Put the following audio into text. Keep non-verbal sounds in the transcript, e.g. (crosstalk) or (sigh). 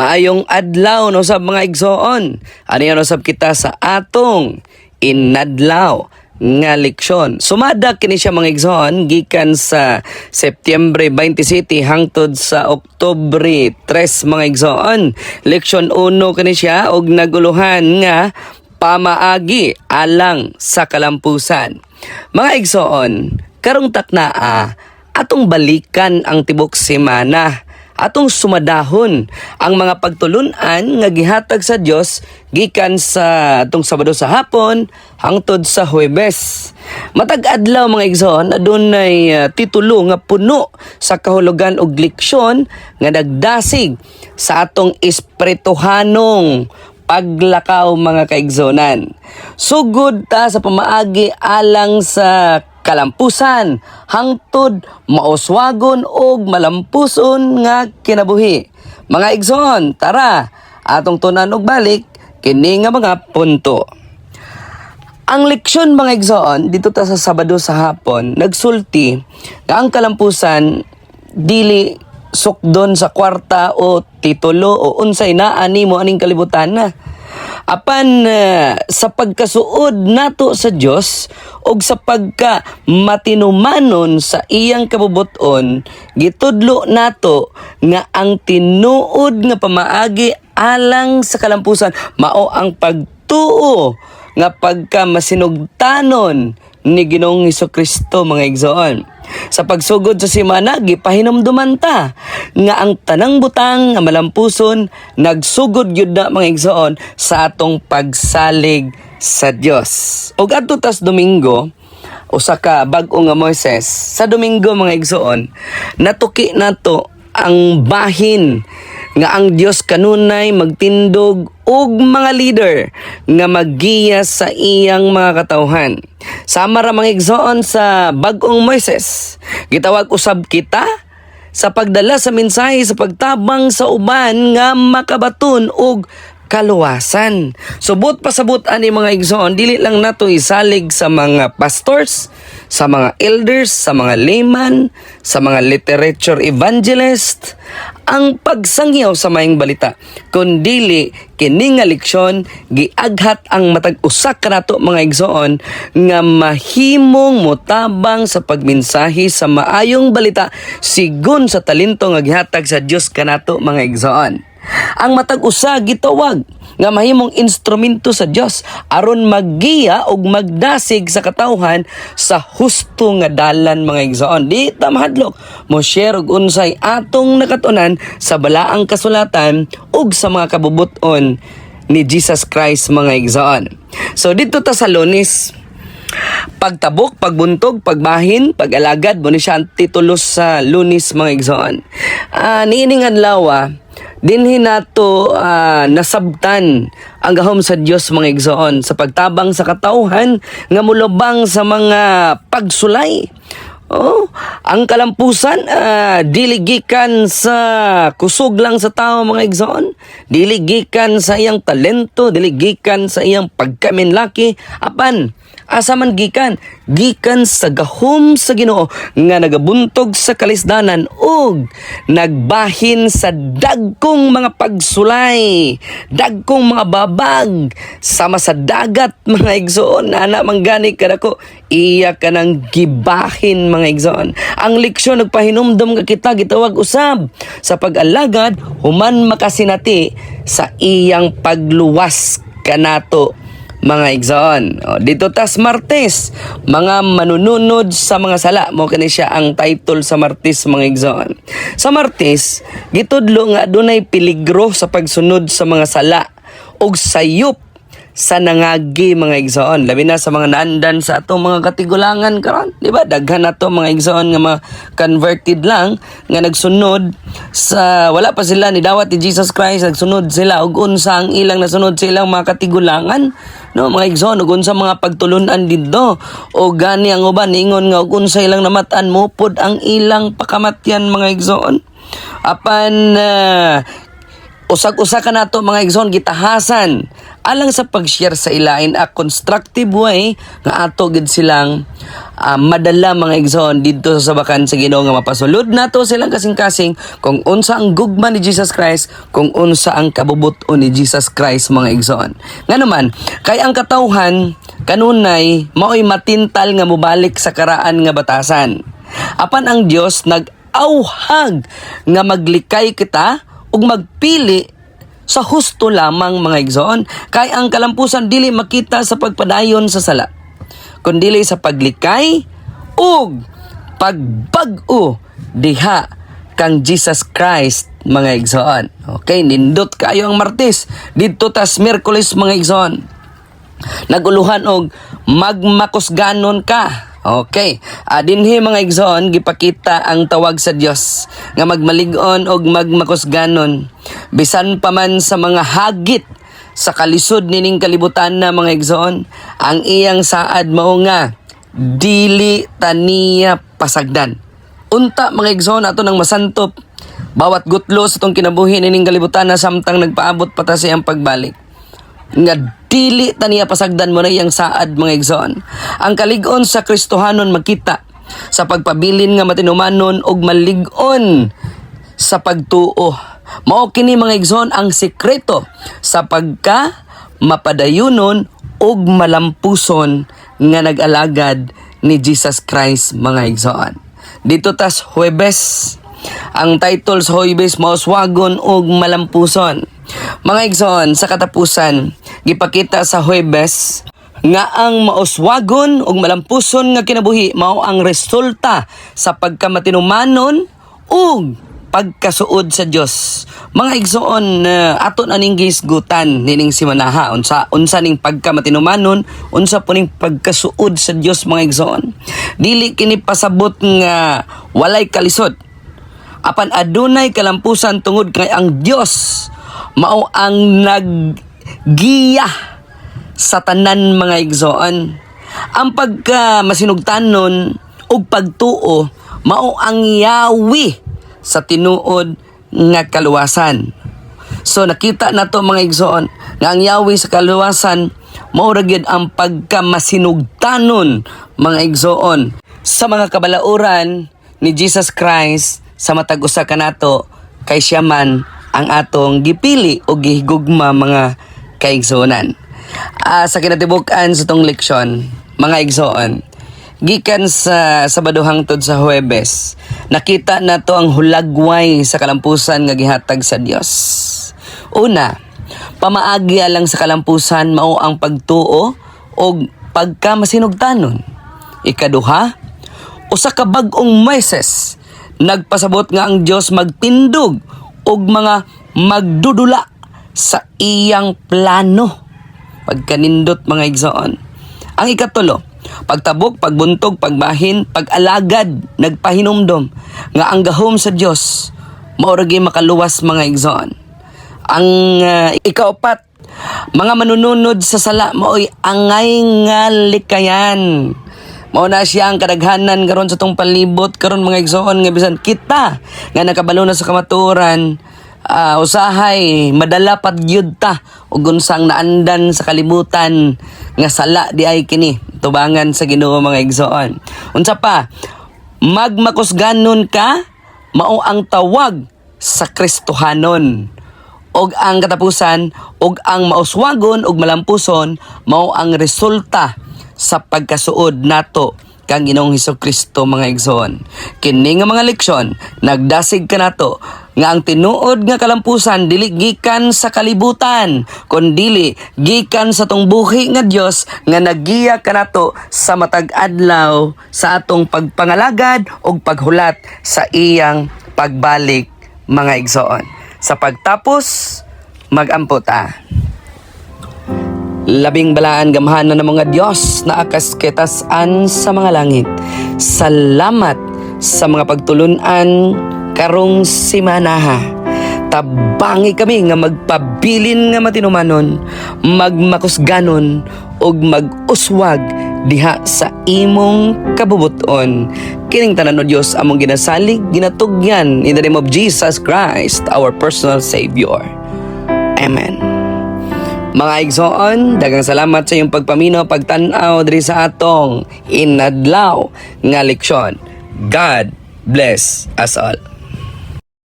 Maayong adlaw no sab mga igsoon. Ano yan usab kita sa atong inadlaw nga leksyon. Sumada kini siya mga igsoon gikan sa Setyembre 27 hangtod sa Oktubre 3 mga igsoon. Leksyon 1 kini siya og naguluhan nga pamaagi alang sa kalampusan. Mga igsoon, karong taknaa atong balikan ang tibok semana atong sumadahon ang mga pagtulunan nga gihatag sa Dios gikan sa atong Sabado sa hapon hangtod sa Huwebes. Matag adlaw mga igsoon adunay uh, titulo nga puno sa kahulugan og leksyon nga nagdasig sa atong espirituhanong paglakaw mga kaigsonan. Sugod ta sa pamaagi alang sa kalampusan, hangtod, mauswagon og malampuson nga kinabuhi. Mga igsoon, tara, atong tunan og balik kini nga mga punto. Ang leksyon mga igsoon dito ta sa Sabado sa hapon nagsulti nga ang kalampusan dili sukdon sa kwarta o titulo o unsay naa nimo aning kalibutan na. Apan uh, sa pagkasuod nato sa Dios og sa pagka matinumanon sa iyang kabubuton gitudlo nato nga ang tinuod nga pamaagi alang sa kalampusan mao ang pagtuo nga pagka masinugtanon ni Ginoong Kristo mga igsoon. Sa pagsugod sa simana, gipahinumduman ta nga ang tanang butang nga malampuson nagsugod yun na mga igsoon sa atong pagsalig sa Dios. Og adto tas Domingo, usa ka bag-o nga Moises, sa Domingo mga igsoon, natuki nato ang bahin nga ang Dios kanunay magtindog og mga leader nga maggiya sa iyang mga katawhan. Sama ra mga igsoon sa bag-ong Moises. Gitawag usab kita sa pagdala sa mensahe sa pagtabang sa uban nga makabaton og kaluwasan. Subot pasabot ani mga igsoon, dili lang nato isalig sa mga pastors, sa mga elders, sa mga layman, sa mga literature evangelist, ang pagsangyaw sa maing balita. Kundili kini nga leksyon giaghat ang matag usa kanato mga igsoon nga mahimong motabang sa pagmensahe sa maayong balita sigon sa talento nga gihatag sa Dios kanato mga igsoon. Ang matag usa gitawag nga mahimong instrumento sa Dios aron maggiya og magdasig sa katawhan sa husto nga dalan mga igsoon. Di ta mahadlok mo share og unsay atong nakatunan sa balaang kasulatan ug sa mga kabubuton ni Jesus Christ mga igsoon. So dito ta sa Lunes Pagtabok, pagbuntog, pagbahin, pag-alagad, mo ni siya ang titulos sa lunis mga igsoon. Uh, niining adlaw, ah, dinhi nato uh, nasabtan ang gahom sa Dios mga igsoon sa pagtabang sa katawhan nga mulubang sa mga pagsulay Oh, ang kalampusan uh, diligikan sa kusog lang sa tao mga igsoon. Diligikan sa iyang talento, diligikan sa iyang pagkaminlaki. Apan, asa man gikan? Gikan sa gahom sa Ginoo nga nagabuntog sa kalisdanan ug nagbahin sa dagkong mga pagsulay, dagkong mga babag sama sa dagat (laughs) mga igsoon. Ana manggani kadako iya ka nang gibahin mga igsoon. Ang leksyon nagpahinumdom ka kita gitawag usab sa pag-alagad human makasinati sa iyang pagluwas kanato mga igsoon. Dito tas Martes, mga manununod sa mga sala. Mo kani siya ang title sa Martes mga igsoon. Sa Martes, gitudlo nga dunay peligro sa pagsunod sa mga sala og sayop sa nangagi mga igsoon. Labi na sa mga naandan sa atong mga katigulangan karon. Di ba daghan nato mga igsoon nga mga converted lang nga nagsunod sa wala pa sila ni dawat ni Jesus Christ nagsunod sila. Ug unsa ang ilang nasunod sa ilang mga katigulangan? No mga igsoon ug unsa mga pagtulunan didto? O gani ang uban ingon nga ug unsa ilang namatan mo pod ang ilang pakamatyan mga igsoon? Apan uh, Usag-usa ka nato mga igsoon gitahasan alang sa pag-share sa ilain a constructive way nga ato gid silang ah, madala mga igsoon didto sa sabakan sa Ginoo nga mapasulod nato silang kasing-kasing kung unsa ang gugma ni Jesus Christ kung unsa ang kabubuton ni Jesus Christ mga igsoon. Nga naman kay ang katawhan kanunay maoy matintal nga mubalik sa karaan nga batasan. Apan ang Dios nag-auhag nga maglikay kita ug magpili sa husto lamang mga igsoon. Kay ang kalampusan dili makita sa pagpadayon sa sala kundi sa paglikay ug pagbag-o diha kang Jesus Christ mga igsoon. Okay nindot kayo ang martes. Didto tas Miyerkules mga igsoon. Naguluhan og magmakusganon ka. Okay. Uh, dinhi mga igsoon gipakita ang tawag sa Dios nga magmalig-on og magmakusganon bisan pa man sa mga hagit sa kalisod nining kalibutan na mga igsoon ang iyang saad mao nga dili taniya pasagdan. Unta mga igsoon ato nang masantop bawat gutlo sa tong kinabuhi nining kalibutan na samtang nagpaabot pa ta siyang pagbalik nga dili taniya pasagdan mo na iyang saad mga igsoon. Ang kaligon sa Kristohanon makita sa pagpabilin nga matinumanon og malig-on sa pagtuo. Mao kini mga igsoon ang sekreto sa pagka mapadayunon og malampuson nga nag-alagad ni Jesus Christ mga igsoon. Dito tas Huwebes ang title sa Hoybes mauswagon og malampuson. Mga igsoon, sa katapusan, gipakita sa Huwebes nga ang mauswagon og malampuson nga kinabuhi mao ang resulta sa pagkamatinumanon ug pagkasuod sa Dios. Mga igsoon uh, ato na ning gisgutan nining simanaha unsa unsa ning pagkamatinumanon, unsa po ning pagkasuod sa Dios mga igsoon. Dili kini pasabot nga walay kalisod apan adunay kalampusan tungod kay ang Dios mao ang naggiya sa tanan mga igsoon. Ang pagka masinugtanon ug pagtuo mao ang yawi sa tinuod nga kaluwasan. So nakita nato mga igsoon nga ang yawi sa kaluwasan mao ra ang pagka masinugtanon mga igsoon. Sa mga kabalauran ni Jesus Christ sa matag usa kanato kay siya man ang atong gipili o gihigugma mga kaigsuonan. Ah, sa kinatibuk-an sa tong leksyon, mga igsoon, gikan sa Sabado hangtod sa Huwebes, nakita nato ang hulagway sa kalampusan nga gihatag sa Dios. Una, pamaagi lang sa kalampusan mao ang pagtuo o pagkamasinugtanon. Ikaduha, usa ka bag-ong meses nagpasabot nga ang Dios magtindog og mga magdudula sa iyang plano. Pagkanindot mga igsoon. Ang ikatulo pagtabok pagbuntog pagbahin pag-alagad nagpahinumdom. Nga ang gahom sa Dios mao ra gyud makaluwas mga igsoon. Ang uh, ikaapat mga manununod sa sala maoy angay nga likayan Mao na siya ang kadaghanan karon sa tong palibot karon mga igsoon nga bisan kita nga nakabalo na sa kamaturan ah, usahay madala pat gyud ta ug unsang naandan sa kalibutan nga sala di ay kini tubangan sa Ginoo mga igsoon. Unsa pa? Magmakusganon ka mao ang tawag sa Kristohanon og ang katapusan og ang mauswagon og malampuson mao ang resulta sa pagkasuod nato kang Ginoong Hesus Kristo mga igsoon. Kini nga mga leksyon nagdasig ka nato nga ang tinuod nga kalampusan dili gikan sa kalibutan kun dili gikan sa tong buhi nga Dios nga nagiya kanato sa matag adlaw sa atong pagpangalagad ug paghulat sa iyang pagbalik mga igsoon. Sa pagtapos magampo ta. Labing balaan gamhanan ng mga Diyos na akas ketasan sa mga langit. Salamat sa mga pagtulunan karong simanaha. Tabangi kami nga magpabilin nga matinumanon, magmakusganon, ug mag-uswag diha sa imong kabubuton. Kining tanan o Diyos among ginasalig, ginatugyan in the name of Jesus Christ, our personal Savior. Amen. Mga igsoon, dagang salamat sa iyong pagpamino, pagtanaw diri sa atong inadlaw nga leksyon. God bless us all.